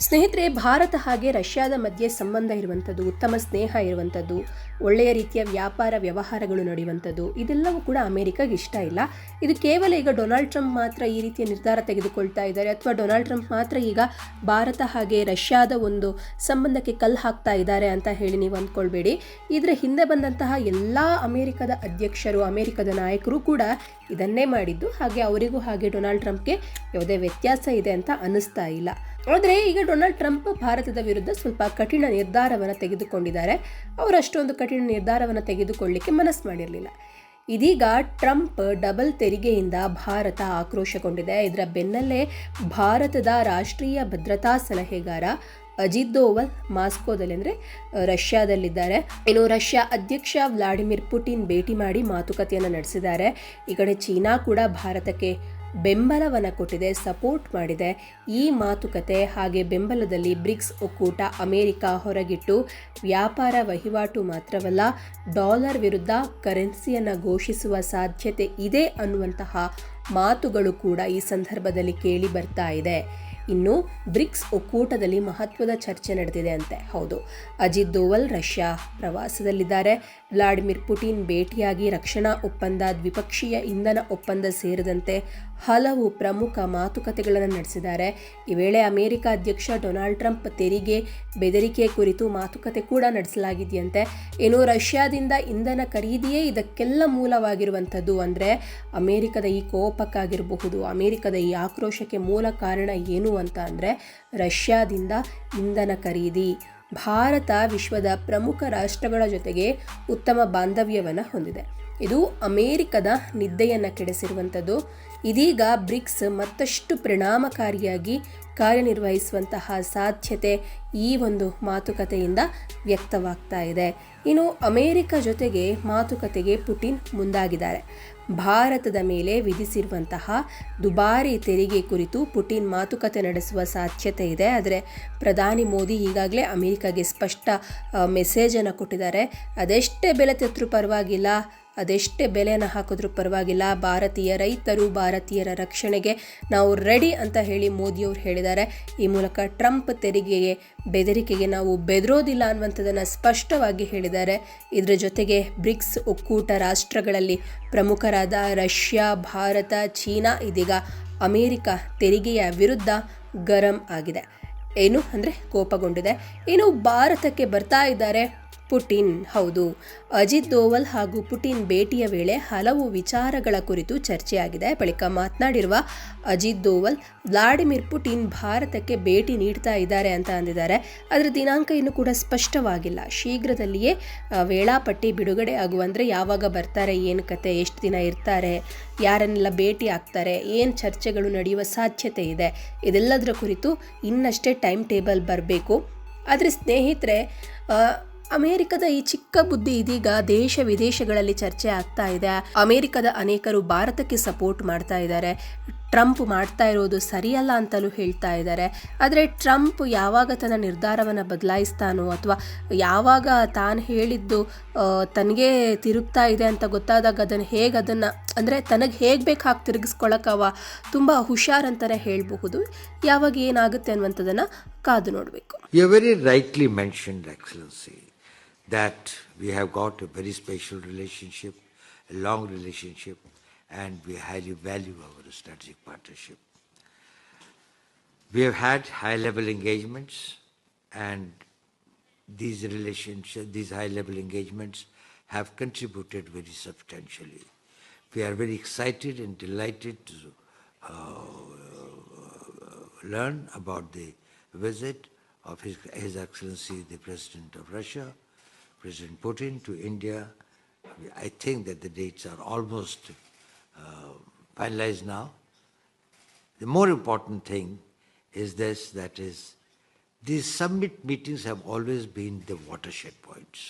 ಸ್ನೇಹಿತರೆ, ಭಾರತ ಹಾಗೆ ರಷ್ಯಾದ ಮಧ್ಯೆ ಸಂಬಂಧ ಇರುವಂಥದ್ದು, ಉತ್ತಮ ಸ್ನೇಹ ಇರುವಂಥದ್ದು, ಒಳ್ಳೆಯ ರೀತಿಯ ವ್ಯಾಪಾರ ವ್ಯವಹಾರಗಳು ನಡೆಯುವಂಥದ್ದು, ಇದೆಲ್ಲವೂ ಕೂಡ ಅಮೆರಿಕಾಗೆ ಇಷ್ಟ ಇಲ್ಲ. ಇದು ಕೇವಲ ಈಗ ಡೊನಾಲ್ಡ್ ಟ್ರಂಪ್ ಮಾತ್ರ ಈ ರೀತಿಯ ನಿರ್ಧಾರ ತೆಗೆದುಕೊಳ್ತಾ ಇದ್ದಾರೆ, ಅಥವಾ ಡೊನಾಲ್ಡ್ ಟ್ರಂಪ್ ಮಾತ್ರ ಈಗ ಭಾರತ ಹಾಗೆ ರಷ್ಯಾದ ಒಂದು ಸಂಬಂಧಕ್ಕೆ ಕಲ್ಲು ಹಾಕ್ತಾ ಇದ್ದಾರೆ ಅಂತ ಹೇಳಿ ನೀವು ಅಂದ್ಕೊಳ್ಬೇಡಿ. ಇದರ ಹಿಂದೆ ಬಂದಂತಹ ಎಲ್ಲ ಅಮೆರಿಕದ ಅಧ್ಯಕ್ಷರು, ಅಮೆರಿಕದ ನಾಯಕರು ಕೂಡ ಇದನ್ನೇ ಮಾಡಿದ್ದು. ಹಾಗೆ ಅವರಿಗೂ ಹಾಗೆ ಡೊನಾಲ್ಡ್ ಟ್ರಂಪ್ಗೆ ಯಾವುದೇ ವ್ಯತ್ಯಾಸ ಇದೆ ಅಂತ ಅನ್ನಿಸ್ತಾ ಇಲ್ಲ. ಆದರೆ ಈಗ ಡೊನಾಲ್ಡ್ ಟ್ರಂಪ್ ಭಾರತದ ವಿರುದ್ಧ ಸ್ವಲ್ಪ ಕಠಿಣ ನಿರ್ಧಾರವನ್ನು ತೆಗೆದುಕೊಂಡಿದ್ದಾರೆ. ಅವರು ಅಷ್ಟೊಂದು ಕಠಿಣ ನಿರ್ಧಾರವನ್ನು ತೆಗೆದುಕೊಳ್ಳಿಕ್ಕೆ ಮನಸ್ಸು ಮಾಡಿರಲಿಲ್ಲ. ಇದೀಗ ಟ್ರಂಪ್ ಡಬಲ್ ತೆರಿಗೆಯಿಂದ ಭಾರತ ಆಕ್ರೋಶಗೊಂಡಿದೆ. ಇದರ ಬೆನ್ನಲ್ಲೇ ಭಾರತದ ರಾಷ್ಟ್ರೀಯ ಭದ್ರತಾ ಸಲಹೆಗಾರ ಅಜಿತ್ ದೋವಲ್ ಮಾಸ್ಕೋದಲ್ಲಿ ಅಂದರೆ ರಷ್ಯಾದಲ್ಲಿದ್ದಾರೆ. ಇನ್ನು ರಷ್ಯಾ ಅಧ್ಯಕ್ಷ ವ್ಲಾಡಿಮಿರ್ ಪುಟಿನ್ ಭೇಟಿ ಮಾಡಿ ಮಾತುಕತೆಯನ್ನು ನಡೆಸಿದ್ದಾರೆ. ಈ ಕಡೆ ಚೀನಾ ಕೂಡ ಭಾರತಕ್ಕೆ ಬೆಂಬಲವನ್ನು ಕೊಟ್ಟಿದೆ, ಸಪೋರ್ಟ್ ಮಾಡಿದೆ. ಈ ಮಾತುಕತೆ ಹಾಗೆ ಬೆಂಬಲದಲ್ಲಿ ಬ್ರಿಕ್ಸ್ ಒಕ್ಕೂಟ ಅಮೆರಿಕ ಹೊರಗಿಟ್ಟು ವ್ಯಾಪಾರ ವಹಿವಾಟು ಮಾತ್ರವಲ್ಲ, ಡಾಲರ್ ವಿರುದ್ಧ ಕರೆನ್ಸಿಯನ್ನು ಘೋಷಿಸುವ ಸಾಧ್ಯತೆ ಇದೆ ಅನ್ನುವಂತಹ ಮಾತುಗಳು ಕೂಡ ಈ ಸಂದರ್ಭದಲ್ಲಿ ಕೇಳಿ ಬರ್ತಾ ಇದೆ. ಇನ್ನು ಬ್ರಿಕ್ಸ್ ಒಕ್ಕೂಟದಲ್ಲಿ ಮಹತ್ವದ ಚರ್ಚೆ ನಡೆದಿದೆ ಅಂತೆ. ಹೌದು, ಅಜಿತ್ ದೋವಲ್ ರಷ್ಯಾ ಪ್ರವಾಸದಲ್ಲಿದ್ದಾರೆ. ವ್ಲಾಡಿಮಿರ್ ಪುಟಿನ್ ಭೇಟಿಯಾಗಿ ರಕ್ಷಣಾ ಒಪ್ಪಂದ, ದ್ವಿಪಕ್ಷೀಯ ಇಂಧನ ಒಪ್ಪಂದ ಸೇರಿದಂತೆ ಹಲವು ಪ್ರಮುಖ ಮಾತುಕತೆಗಳನ್ನು ನಡೆಸಿದ್ದಾರೆ. ಈ ವೇಳೆ ಅಮೆರಿಕ ಅಧ್ಯಕ್ಷ ಡೊನಾಲ್ಡ್ ಟ್ರಂಪ್ ತೆರಿಗೆ, ಬೆದರಿಕೆ ಕುರಿತು ಮಾತುಕತೆ ಕೂಡ ನಡೆಸಲಾಗಿದೆಯಂತೆ. ಏನು ರಷ್ಯಾದಿಂದ ಇಂಧನ ಖರೀದಿಯೇ ಇದಕ್ಕೆಲ್ಲ ಮೂಲವಾಗಿರುವಂಥದ್ದು ಅಂದರೆ ಅಮೆರಿಕದ ಈ ಕೋಪಕ್ಕಾಗಿರಬಹುದು. ಅಮೆರಿಕದ ಈ ಆಕ್ರೋಶಕ್ಕೆ ಮೂಲ ಕಾರಣ ಏನು ಅಂತ ಅಂದರೆ ರಷ್ಯಾದಿಂದ ಇಂಧನ ಖರೀದಿ. ಭಾರತ ವಿಶ್ವದ ಪ್ರಮುಖ ರಾಷ್ಟ್ರಗಳ ಜೊತೆಗೆ ಉತ್ತಮ ಬಾಂಧವ್ಯವನ್ನು ಹೊಂದಿದೆ. ಇದು ಅಮೇರಿಕದ ನಿದ್ದೆಯನ್ನು ಕೆಡಿಸಿರುವಂಥದ್ದು. ಇದೀಗ ಬ್ರಿಕ್ಸ್ ಮತ್ತಷ್ಟು ಪರಿಣಾಮಕಾರಿಯಾಗಿ ಕಾರ್ಯನಿರ್ವಹಿಸುವಂತಹ ಸಾಧ್ಯತೆ ಈ ಒಂದು ಮಾತುಕತೆಯಿಂದ ವ್ಯಕ್ತವಾಗ್ತಾ ಇದೆ. ಇನ್ನು ಅಮೇರಿಕ ಜೊತೆಗೆ ಮಾತುಕತೆಗೆ ಪುಟಿನ್ ಮುಂದಾಗಿದ್ದಾರೆ. ಭಾರತದ ಮೇಲೆ ವಿಧಿಸಿರುವಂತಹ ದುಬಾರಿ ತೆರಿಗೆ ಕುರಿತು ಪುಟಿನ್ ಮಾತುಕತೆ ನಡೆಸುವ ಸಾಧ್ಯತೆ ಇದೆ. ಆದರೆ ಪ್ರಧಾನಿ ಮೋದಿ ಈಗಾಗಲೇ ಅಮೇರಿಕಾಗೆ ಸ್ಪಷ್ಟ ಮೆಸೇಜನ್ನು ಕೊಟ್ಟಿದ್ದಾರೆ. ಅದೆಷ್ಟೇ ಬೆಲೆ ತೆತ್ತರೂ ಪರವಾಗಿಲ್ಲ. ಅದೆಷ್ಟೇ ಬೆಲೆಯನ್ನು ಹಾಕಿದ್ರೂ ಪರವಾಗಿಲ್ಲ. ಭಾರತೀಯ ರೈತರು ಭಾರತೀಯರ ರಕ್ಷಣೆಗೆ ನಾವು ರೆಡಿ ಅಂತ ಹೇಳಿ ಮೋದಿಯವರು ಹೇಳಿದ್ದಾರೆ. ಈ ಮೂಲಕ ಟ್ರಂಪ್ ತೆರಿಗೆಗೆ, ಬೆದರಿಕೆಗೆ ನಾವು ಬೆದರೋದಿಲ್ಲ ಅನ್ನುವಂಥದ್ದನ್ನು ಸ್ಪಷ್ಟವಾಗಿ ಹೇಳಿದ್ದಾರೆ. ಇದರ ಜೊತೆಗೆ ಬ್ರಿಕ್ಸ್ ಒಕ್ಕೂಟ ರಾಷ್ಟ್ರಗಳಲ್ಲಿ ಪ್ರಮುಖರಾದ ರಷ್ಯಾ, ಭಾರತ, ಚೀನಾ ಇದೀಗ ಅಮೇರಿಕ ತೆರಿಗೆಯ ವಿರುದ್ಧ ಗರಂ ಆಗಿದೆ. ಏನು ಅಂದರೆ ಕೋಪಗೊಂಡಿದೆ. ಇನ್ನು ಭಾರತಕ್ಕೆ ಬರ್ತಾ ಇದ್ದಾರೆ ಪುಟಿನ್. ಹೌದು. ಅಜಿತ್ ದೋವಲ್ ಹಾಗೂ ಪುಟಿನ್ ಭೇಟಿಯ ವೇಳೆ ಹಲವು ವಿಚಾರಗಳ ಕುರಿತು ಚರ್ಚೆಯಾಗಿದೆ. ಬಳಿಕ ಮಾತನಾಡಿರುವ ಅಜಿತ್ ದೋವಲ್, ವ್ಲಾಡಿಮಿರ್ ಪುಟಿನ್ ಭಾರತಕ್ಕೆ ಭೇಟಿ ನೀಡ್ತಾ ಇದ್ದಾರೆ ಅಂತ ಅಂದಿದ್ದಾರೆ. ಅದರ ದಿನಾಂಕ ಇನ್ನೂ ಕೂಡ ಸ್ಪಷ್ಟವಾಗಿಲ್ಲ. ಶೀಘ್ರದಲ್ಲಿಯೇ ವೇಳಾಪಟ್ಟಿ ಬಿಡುಗಡೆ ಆಗುವಂದರೆ ಯಾವಾಗ ಬರ್ತಾರೆ, ಏನು ಕತೆ, ಎಷ್ಟು ದಿನ ಇರ್ತಾರೆ, ಯಾರನ್ನೆಲ್ಲ ಭೇಟಿ ಆಗ್ತಾರೆ, ಏನು ಚರ್ಚೆಗಳು ನಡೆಯುವ ಸಾಧ್ಯತೆ ಇದೆ, ಇದೆಲ್ಲದರ ಕುರಿತು ಇನ್ನಷ್ಟೇ ಟೈಮ್ ಟೇಬಲ್ ಬರಬೇಕು. ಆದರೆ ಸ್ನೇಹಿತರೆ ಅಮೆರಿಕದ ಈ ಚಿಕ್ಕ ಬುದ್ಧಿ ಇದೀಗ ದೇಶ ವಿದೇಶಗಳಲ್ಲಿ ಚರ್ಚೆ ಆಗ್ತಾ ಇದೆ. ಅಮೆರಿಕದ ಅನೇಕರು ಭಾರತಕ್ಕೆ ಸಪೋರ್ಟ್ ಮಾಡ್ತಾ ಇದ್ದಾರೆ. ಟ್ರಂಪ್ ಮಾಡ್ತಾ ಇರೋದು ಸರಿಯಲ್ಲ ಅಂತಲೂ ಹೇಳ್ತಾ ಇದ್ದಾರೆ. ಆದರೆ ಟ್ರಂಪ್ ಯಾವಾಗ ತನ್ನ ನಿರ್ಧಾರವನ್ನು ಬದಲಾಯಿಸ್ತಾನೋ ಅಥವಾ ಯಾವಾಗ ತಾನು ಹೇಳಿದ್ದು ತನಗೆ ತಿರುಗ್ತಾ ಇದೆ ಅಂತ ಗೊತ್ತಾದಾಗ ಅದನ್ನು ಹೇಗೆ ಅದನ್ನು ಅಂದರೆ ತನಗೆ ಹೇಗೆ ಬೇಕು ಹಾಗೆ ತಿರುಗಿಸ್ಕೊಳಕ್ಕವ ತುಂಬ ಹುಷಾರಂತಲೇ ಹೇಳಬಹುದು. ಯಾವಾಗ ಏನಾಗುತ್ತೆ ಅನ್ನುವಂಥದ್ದನ್ನು ಕಾದು ನೋಡಬೇಕು. You rightly mention Excellency, that we have got a very special relationship, a long relationship, and we highly value our strategic partnership. We have had high-level engagements, and these relationships, these high-level engagements have contributed very substantially. We are very excited and delighted to uh, learn about the visit of His, His Excellency the President of Russia, President Putin, to India. I think that the dates are almost uh, finalized now. The more important thing is this that is, these summit meetings have always been the watershed points.